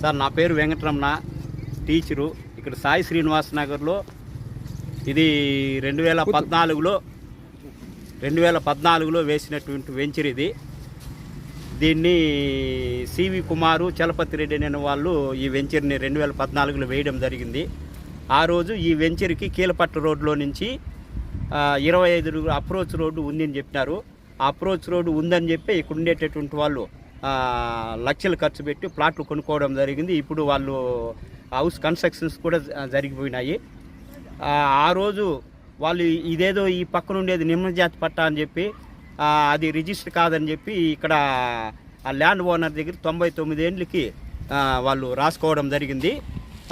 Sir నా పేరు Venkataramana teacher. ఇక్కడ సాయి శ్రీనివాస్ నగర్లో ఇది రెండు వేల పద్నాలుగులో రెండు వేల పద్నాలుగులో వేసినటువంటి వెంచర్ ఇది. దీన్ని సివి కుమారు చలపతి రెడ్డి అనే వాళ్ళు ఈ వెంచర్ని రెండు వేల పద్నాలుగులో వేయడం జరిగింది. ఆ రోజు ఈ వెంచర్కి కీలపట్ల రోడ్లో నుంచి ఇరవై ఐదు అప్రోచ్ రోడ్డు ఉందని చెప్పినారు. అప్రోచ్ రోడ్డు ఉందని చెప్పి ఇక్కడ ఉండేటటువంటి వాళ్ళు లక్షలు ఖర్చు పెట్టి ప్లాట్లు కొనుక్కోవడం జరిగింది. ఇప్పుడు వాళ్ళు హౌస్ కన్స్ట్రక్షన్స్ కూడా జరిగిపోయినాయి. ఆ, రోజు వాళ్ళు ఇదేదో ఈ పక్కన ఉండేది నిమ్మజాతి పట్టా అని చెప్పి అది రిజిస్టర్ కాదని చెప్పి ఇక్కడ ఆ ల్యాండ్ ఓనర్ దగ్గర తొంభై తొమ్మిది ఏండ్లకి వాళ్ళు రాసుకోవడం జరిగింది.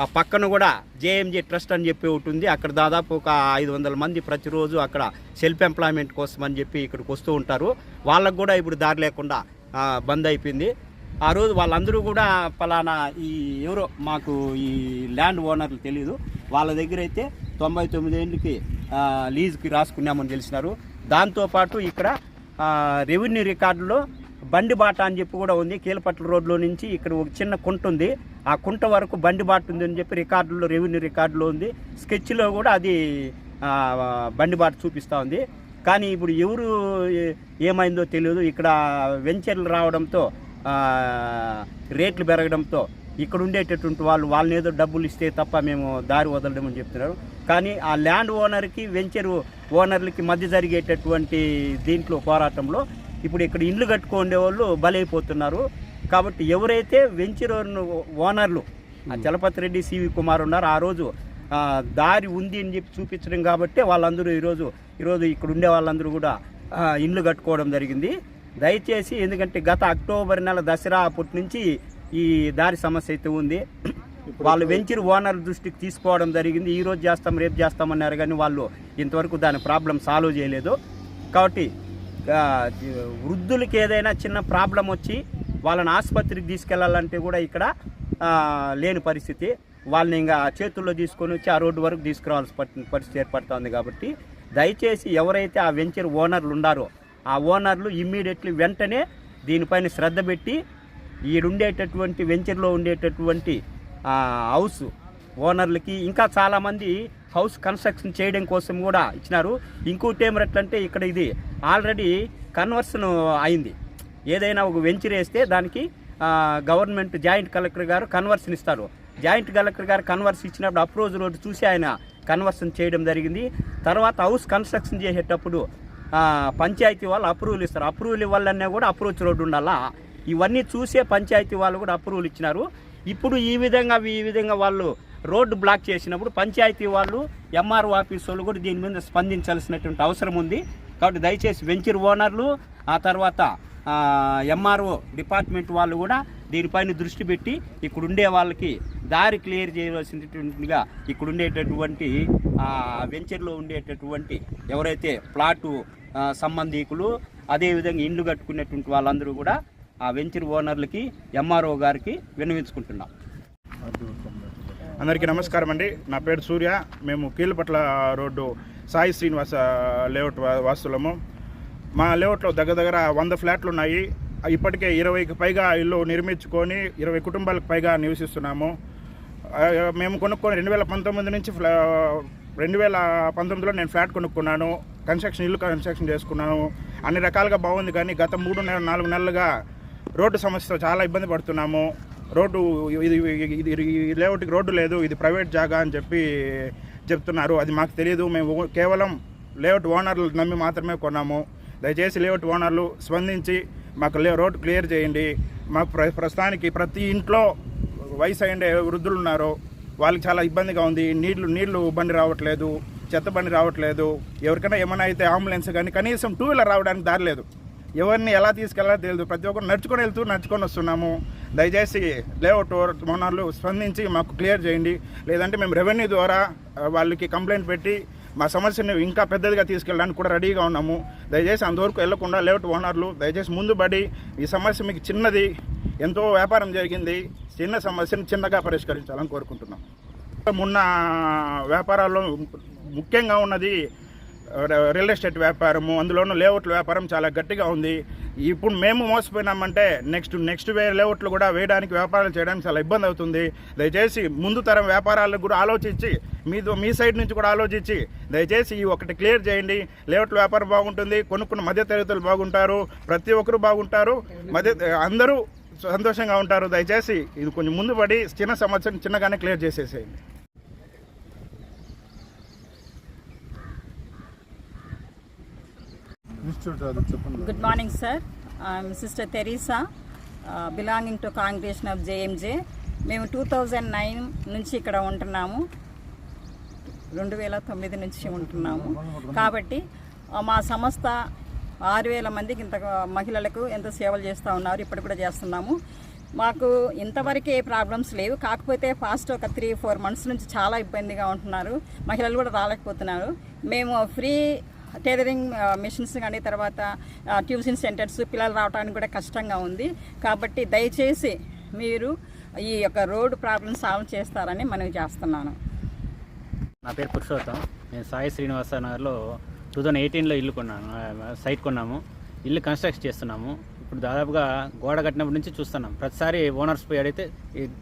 ఆ పక్కన కూడా జేఎంజే ట్రస్ట్ అని చెప్పి ఒకటి ఉంది. అక్కడ దాదాపు ఒక ఐదు వందల మంది ప్రతిరోజు అక్కడ సెల్ఫ్ ఎంప్లాయ్మెంట్ కోసం అని చెప్పి ఇక్కడికి వస్తూ ఉంటారు. వాళ్ళకు కూడా ఇప్పుడు దారి లేకుండా బంద్ అయిపోయింది. ఆ రోజు వాళ్ళందరూ కూడా ఫలానా ఈ ఎవరో మాకు ఈ ల్యాండ్ ఓనర్లు తెలియదు వాళ్ళ దగ్గర అయితే తొంభై తొమ్మిది ఏళ్ళకి లీజుకి రాసుకున్నామని తెలిసినారు. దాంతోపాటు ఇక్కడ రెవెన్యూ రికార్డులో బండి బాట అని చెప్పి కూడా ఉంది. కీలపట్ల రోడ్లో నుంచి ఇక్కడ ఒక చిన్న కుంట ఉంది. ఆ కుంట వరకు బండి బాట ఉంది అని చెప్పి రికార్డులో రెవెన్యూ రికార్డులో ఉంది. స్కెచ్లో కూడా అది బండి బాట చూపిస్తూ ఉంది. కానీ ఇప్పుడు ఎవరు ఏమైందో తెలియదు. ఇక్కడ వెంచర్లు రావడంతో రేట్లు పెరగడంతో ఇక్కడ ఉండేటటువంటి వాళ్ళు వాళ్ళని ఏదో డబ్బులు ఇస్తే తప్ప మేము దారి వదలడం అని చెప్తున్నారు. కానీ ఆ ల్యాండ్ ఓనర్కి వెంచర్ ఓనర్లకి మధ్య జరిగేటటువంటి దీంట్లో పోరాటంలో ఇప్పుడు ఇక్కడ ఇండ్లు కట్టుకునే వాళ్ళు బలైపోతున్నారు. కాబట్టి ఎవరైతే వెంచర్ ఓనర్లు చలపతి రెడ్డి సివి కుమార్ ఉన్నారు ఆ రోజు దారి ఉంది అని చెప్పి చూపించడం కాబట్టి వాళ్ళందరూ ఈరోజు ఈరోజు ఇక్కడ ఉండే వాళ్ళందరూ కూడా ఇండ్లు కట్టుకోవడం జరిగింది. దయచేసి ఎందుకంటే గత అక్టోబర్ నెల దసరా అప్పటి నుంచి ఈ దారి సమస్య అయితే ఉంది. వాళ్ళు వెంచర్ ఓనర్ దృష్టికి తీసుకోవడం జరిగింది. ఈ రోజు చేస్తాం రేపు చేస్తామన్నారు కానీ వాళ్ళు ఇంతవరకు దాని ప్రాబ్లం సాల్వ్ చేయలేదు. కాబట్టి వృద్ధులకి ఏదైనా చిన్న ప్రాబ్లం వచ్చి వాళ్ళని ఆసుపత్రికి తీసుకెళ్ళాలంటే కూడా ఇక్కడ లేని పరిస్థితి. వాళ్ళని ఇంకా చేతుల్లో తీసుకొని వచ్చి ఆ రోడ్డు వరకు తీసుకురావాల్సిన పరి- పరిస్థితి ఏర్పడుతుంది కాబట్టి దయచేసి ఎవరైతే ఆ వెంచర్ ఓనర్లు ఉన్నారో ఆ ఓనర్లు ఇమ్మీడియట్లీ వెంటనే దీనిపైన శ్రద్ధ పెట్టి ఈడుండేటటువంటి వెంచర్లో ఉండేటటువంటి హౌస్ ఓనర్లకి ఇంకా చాలామంది హౌస్ కన్స్ట్రక్షన్ చేయడం కోసం కూడా ఇచ్చినారు. ఇంకోటి ఏమిటంటే ఇక్కడ ఇది ఆల్రెడీ కన్వర్షన్ అయింది. ఏదైనా ఒక వెంచర్ వేస్తే దానికి గవర్నమెంట్ జాయింట్ కలెక్టర్ గారు కన్వర్షన్ ఇస్తారు. జాయింట్ కలెక్టర్ గారు కన్వర్స్ ఇచ్చినప్పుడు అప్రోజ్ రోడ్డు చూసి ఆయన కన్వర్షన్ చేయడం జరిగింది. తర్వాత హౌస్ కన్స్ట్రక్షన్ చేసేటప్పుడు పంచాయతీ వాళ్ళు అప్రూవల్ ఇస్తారు. అప్రూవల్ ఇవ్వాలన్నా కూడా అప్రోచ్ రోడ్డు ఉండాలా? ఇవన్నీ చూసే పంచాయతీ వాళ్ళు కూడా అప్రూవల్ ఇచ్చినారు. ఇప్పుడు ఈ విధంగా ఈ విధంగా వాళ్ళు రోడ్డు బ్లాక్ చేసినప్పుడు పంచాయతీ వాళ్ళు ఎంఆర్ఓ ఆఫీస్ వాళ్ళు కూడా దీని మీద స్పందించాల్సినటువంటి అవసరం ఉంది. కాబట్టి దయచేసి వెంచర్ ఓనర్లు ఆ తర్వాత ఎంఆర్ఓ డిపార్ట్మెంట్ వాళ్ళు కూడా దీనిపైన దృష్టి పెట్టి ఇక్కడుండే వాళ్ళకి దారి క్లియర్ చేయవలసినటువంటిగా ఇక్కడుండేటటువంటి ఆ, వెంచర్లో ఉండేటటువంటి ఎవరైతే ప్లాటు సంబంధికులు సంబంధీకులు అదేవిధంగా ఇండ్లు కట్టుకునేటువంటి వాళ్ళందరూ కూడా ఆ వెంచర్ ఓనర్లకి ఎంఆర్ఓ గారికి విన్నవించుకుంటున్నాం. అందరికీ నమస్కారం అండి. నా పేరు సూర్య. మేము కీలపట్ల రోడ్డు సాయి శ్రీనివాస లేఅవుట్ వా- వాస్తులము. మా లేఅవుట్లో దగ్గర దగ్గర వంద ఫ్లాట్లు ఉన్నాయి. ఇప్పటికే ఇరవైకి పైగా ఇల్లు నిర్మించుకొని ఇరవై కుటుంబాలకు పైగా నివసిస్తున్నాము. మేము కొనుక్కొని రెండు వేల పంతొమ్మిది నుంచి ఫ్లా రెండు వేల పంతొమ్మిదిలో నేను ఫ్లాట్ కొనుక్కున్నాను. కన్స్ట్రక్షన్ ఇల్లు కన్స్ట్రక్షన్ చేసుకున్నాను. అన్ని రకాలుగా బాగుంది కానీ గత మూడు నెల నాలుగు నెలలుగా రోడ్డు సమస్యతో చాలా ఇబ్బంది పడుతున్నాము. రోడ్డు ఇది ఇది ఈ లేఅవుట్కి రోడ్డు లేదు ఇది ప్రైవేట్ జాగా అని చెప్పి చెప్తున్నారు. అది మాకు తెలియదు మేము కేవలం లేఅవుట్ ఓనర్లు నమ్మి మాత్రమే కొన్నాము. దయచేసి లేఅవుట్ ఓనర్లు స్పందించి మాకు లే రోడ్ క్లియర్ చేయండి. మాకు ప్ర ప్రస్తుతానికి ప్రతి ఇంట్లో వయసు అయ్యే వృద్ధులు ఉన్నారు. వాళ్ళకి చాలా ఇబ్బందిగా ఉంది. నీళ్ళు నీళ్ళు బండి రావట్లేదు చెత్త బండి రావట్లేదు. ఎవరికైనా ఏమైనా అయితే అంబులెన్స్ కానీ కనీసం టూ వీలర్ రావడానికి దారి లేదు. ఎవరిని ఎలా తీసుకెళ్ళాలో తెలియదు. ప్రతి ఒక్కరు నడుచుకొని వెళ్తూ నడుచుకొని వస్తున్నాము. దయచేసి లేఅవుట్ ఓనర్లు స్పందించి మాకు క్లియర్ చేయండి. లేదంటే మేము రెవెన్యూ ద్వారా వాళ్ళకి కంప్లైంట్ పెట్టి మా సమస్యను ఇంకా పెద్దదిగా తీసుకెళ్ళడానికి కూడా రెడీగా ఉన్నాము. దయచేసి అంతవరకు వెళ్ళకుండా లేఅవుట్ ఓనర్లు దయచేసి ముందు పడి ఈ సమస్య మీకు చిన్నది ఎంతో వ్యాపారం జరిగింది చిన్న సమస్యను చిన్నగా పరిష్కరించాలని కోరుకుంటున్నాం. మొన్న వ్యాపారాల్లో ముఖ్యంగా ఉన్నది రియల్ ఎస్టేట్ వ్యాపారము అందులోనూ లేఅవుట్ల వ్యాపారం చాలా గట్టిగా ఉంది. ఇప్పుడు మేము మోసపోయినామంటే నెక్స్ట్ నెక్స్ట్ వే లేఅవుట్లు కూడా వేయడానికి వ్యాపారాలు చేయడానికి చాలా ఇబ్బంది అవుతుంది. దయచేసి ముందు తరం వ్యాపారాలకు కూడా ఆలోచించి మీ మీ సైడ్ నుంచి కూడా ఆలోచించి దయచేసి ఈ ఒకటి క్లియర్ చేయండి. లేఅవుట్ల వ్యాపారం బాగుంటుంది కొనుక్కున్న మధ్య తరగతులు బాగుంటారు ప్రతి ఒక్కరు బాగుంటారు మధ్య అందరూ సంతోషంగా ఉంటారు. దయచేసి ఇది కొంచెం ముందు పడి చిన్న సమస్యను చిన్నగానే క్లియర్ చేసేసేయండి. Good morning sir sister Teresa belonging to Sister of JMJ uh, మేము టూ థౌజండ్ నైన్ నుంచి ఇక్కడ ఉంటున్నాము. రెండు వేల తొమ్మిది నుంచి ఉంటున్నాము. కాబట్టి మా సంస్థ ఆరు వేల మందికి ఇంత మహిళలకు ఎంత సేవలు చేస్తూ ఉన్నారు ఇప్పుడు కూడా చేస్తున్నాము. మాకు ఇంతవరకు ఏ ప్రాబ్లమ్స్ లేవు. కాకపోతే ఫాస్ట్ ఒక త్రీ ఫోర్ మంత్స్ నుంచి చాలా ఇబ్బందిగా ఉంటున్నారు. మహిళలు కూడా రాలేకపోతున్నారు. మేము ఫ్రీ టైలరింగ్ మిషన్స్ కానీ తర్వాత ట్యూషన్ సెంటర్స్ పిల్లలు రావడానికి కూడా కష్టంగా ఉంది. కాబట్టి దయచేసి మీరు ఈ యొక్క రోడ్డు ప్రాబ్లమ్ సాల్వ్ చేస్తారని మనవి చేస్తున్నాను. నా పేరు పురుషోత్తం. నేను సాయి శ్రీనివాస నగర్లో టూ థౌజండ్ ఎయిటీన్లో ఇల్లు కొన్నాను. సైట్ కొన్నాము. ఇల్లు కన్స్ట్రక్ట్ చేస్తున్నాము. ఇప్పుడు దాదాపుగా గోడ కట్టినప్పటి నుంచి చూస్తున్నాం. ప్రతిసారి ఓనర్స్ పోయి అడిగితే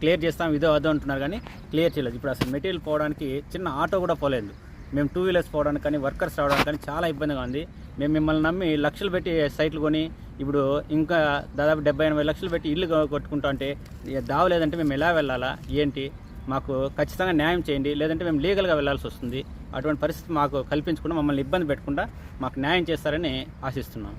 క్లియర్ చేస్తాం ఇదో అదో అంటున్నారు కానీ క్లియర్ చేయలేదు. ఇప్పుడు అసలు మెటీరియల్ పోవడానికి చిన్న ఆటో కూడా పోలేదు. మేము టూ వీలర్స్ పోవడానికి కానీ వర్కర్స్ రావడానికి కానీ చాలా ఇబ్బందిగా ఉంది. మేము మిమ్మల్ని నమ్మి లక్షలు పెట్టి సైట్లు కొని ఇప్పుడు ఇంకా దాదాపు డెబ్బై ఎనభై లక్షలు పెట్టి ఇల్లు కొట్టుకుంటా అంటే దావలేదంటే దావ లేదంటే మేము ఎలా వెళ్ళాలా? ఏంటి? మాకు ఖచ్చితంగా న్యాయం చేయండి. లేదంటే మేము లీగల్గా వెళ్ళాల్సి వస్తుంది. అటువంటి పరిస్థితి మాకు కల్పించకుండా మమ్మల్ని ఇబ్బంది పెట్టకుండా మాకు న్యాయం చేస్తారని ఆశిస్తున్నాం.